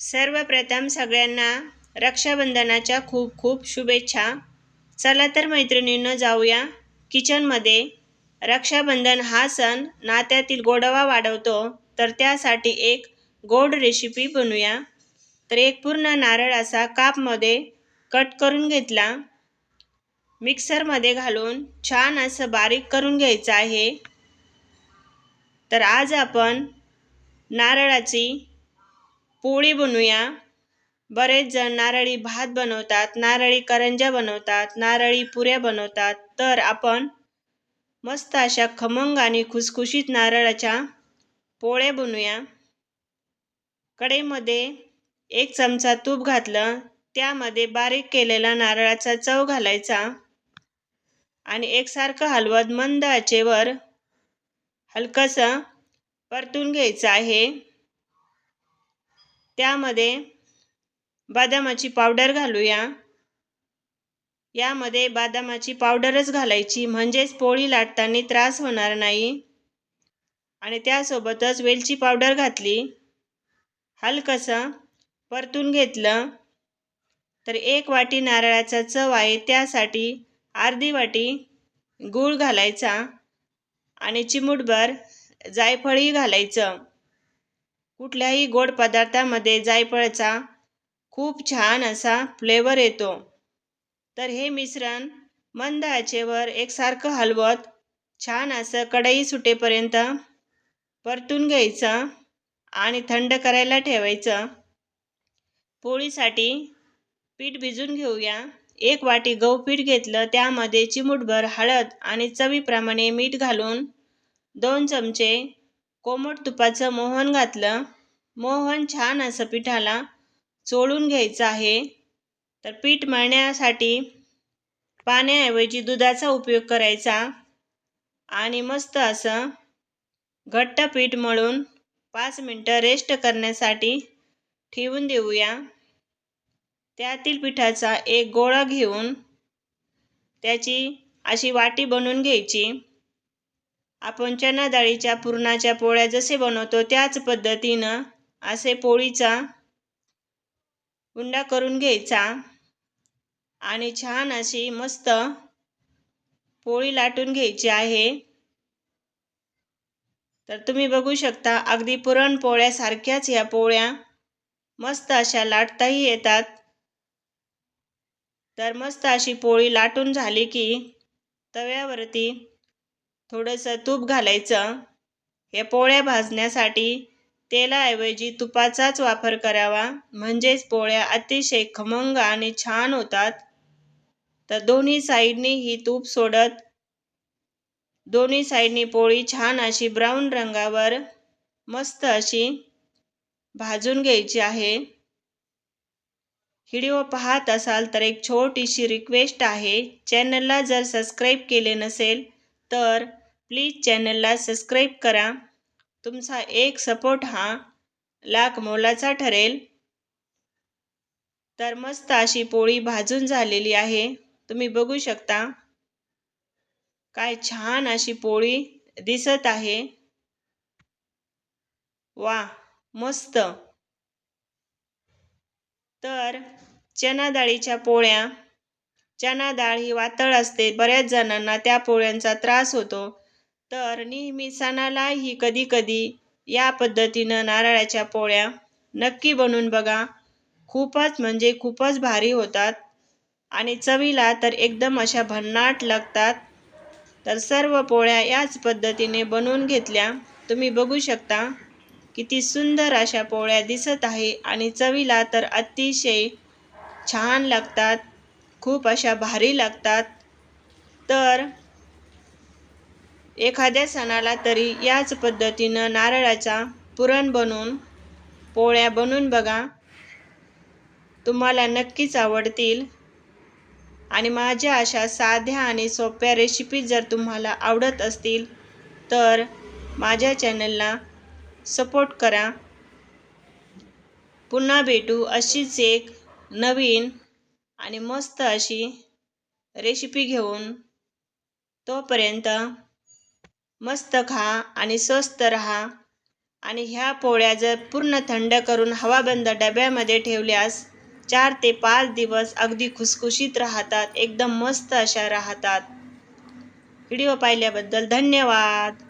सर्वप्रथम सगळ्यांना रक्षाबंधनाच्या खूप खूप शुभेच्छा. चला तर मैत्रिणींनं जाऊया किचनमध्ये. रक्षाबंधन हा सण नात्यातील गोडवा वाढवतो तर त्यासाठी एक गोड रेसिपी बनवूया. तर एक पूर्ण नारळ असा कापमध्ये कट करून घेतला. मिक्सरमध्ये घालून छान असं बारीक करून घ्यायचं आहे. तर आज आपण नारळाची पोळी बनवूया. बरेच जण नारळी भात बनवतात नारळी करंज्या बनवतात नारळी पुऱ्या बनवतात. तर आपण मस्त अशा खमंग आणि खुसखुशीत नारळाच्या पोळ्या बनवूया. कढईमध्ये एक चमचा तूप घातलं त्यामध्ये बारीक केलेला नारळाचा चव घालायचा आणि एकसारखं हलवत मंद आचेवर हलकंसं परतून घ्यायचं आहे. त्यामध्ये बदामाची पावडर घालूया. यामध्ये बदामाची पावडरच घालायची म्हणजेच पोळी लाटताना त्रास होणार नाही. आणि त्यासोबतच वेलची पावडर घातली. हलकंसं परतून घेतलं तर एक वाटी नारळाचा चव आहे त्यासाठी अर्धी वाटी गूळ घालायचा आणि चिमूटभर जायफळही घालायचं. कुठल्याही गोड पदार्थामध्ये जायफळाचा खूप छान असा फ्लेवर येतो. तर हे मिश्रण मंद आचेवर एकसारखं हलवत छान असं कढई सुटेपर्यंत परतून घ्यायचं आणि थंड करायला ठेवायचं. पोळीसाठी पीठ भिजून घेऊया. एक वाटी गहू पीठ घेतलं त्यामध्ये चिमूटभर हळद आणि चवीप्रमाणे मीठ घालून दोन चमचे कोमट तुपाचं मोहन घातलं. मोहन छान असं पिठाला चोळून घ्यायचं आहे. तर पीठ मळण्यासाठी पाण्याऐवजी दुधाचा उपयोग करायचा. आणि मस्त असं घट्ट पीठ मळून पाच मिनटं रेस्ट करण्यासाठी ठेवून देऊया. त्यातील पिठाचा एक गोळा घेऊन त्याची अशी वाटी बनवून घ्यायची. आपण चना डाळीच्या पुरणाच्या पोळ्या जसे बनवतो त्याच पद्धतीनं असे पोळीचा हुंडा करून घ्यायचा आणि छान अशी मस्त पोळी लाटून घ्यायची आहे. तर तुम्ही बघू शकता अगदी पुरणपोळ्यासारख्याच या पोळ्या मस्त अशा लाटताही येतात. तर मस्त अशी पोळी लाटून झाली की तव्यावरती थोडंसं तूप घालायचं. हे पोळ्या भाजण्यासाठी तेलाऐवजी तुपाचाच वापर करावा. म्हणजेच पोळ्या अतिशय खमंग आणि छान होतात. तर दोन्ही साईडनी ही तूप सोडत दोन्ही साईडनी पोळी छान अशी ब्राऊन रंगावर मस्त अशी भाजून घ्यायची आहे. व्हिडिओ पाहत असाल तर एक छोटीशी रिक्वेस्ट आहे. चॅनलला जर सबस्क्राईब केले नसेल तर प्लीज चॅनलला सबस्क्राईब करा. तुमचा एक सपोर्ट हा लाख मोलाचा ठरेल. तर मस्त अशी पोळी भाजून झालेली आहे. तुम्ही बघू शकता. काय छान अशी पोळी दिसत आहे. वा मस्त. तर चना डाळीच्या पोळ्या. चना डाळ ही वातळ असते. बऱ्याच जणांना त्या पोळ्यांचा त्रास होतो. तर नेहमी सणालाही कधी कधी या पद्धतीनं नारळाच्या पोळ्या नक्की बनवून बघा. खूपच म्हणजे खूपच भारी होतात. आणि चवीला तर एकदम अशा भन्नाट लागतात. तर सर्व पोळ्या याच पद्धतीने बनवून घेतल्या. तुम्ही बघू शकता किती सुंदर अशा पोळ्या दिसत आहे. आणि चवीला तर अतिशय छान लागतात. खूप अशा भारी लागतात. तर एखाद्या सणाला तरी याच पद्धतीनं नारळाचा पुरण बनवून पोळ्या बनवून बघा. तुम्हाला नक्कीच आवडतील. आणि माझ्या अशा साध्या आणि सोप्या रेसिपी जर तुम्हाला आवडत असतील तर माझ्या चॅनलला सपोर्ट करा. पुन्हा भेटू अशीच एक नवीन आणि मस्त अशी रेसिपी घेऊन. तोपर्यंत मस्त खा आणि स्वस्त रहा. आणि ह्या पोळ्या जर पूर्ण थंड करून हवाबंद डब्यामध्ये ठेवल्यास चार ते पाच दिवस अगदी खुसखुशीत राहतात एकदम मस्त अशा राहतात. व्हिडिओ पाहिल्याबद्दल धन्यवाद.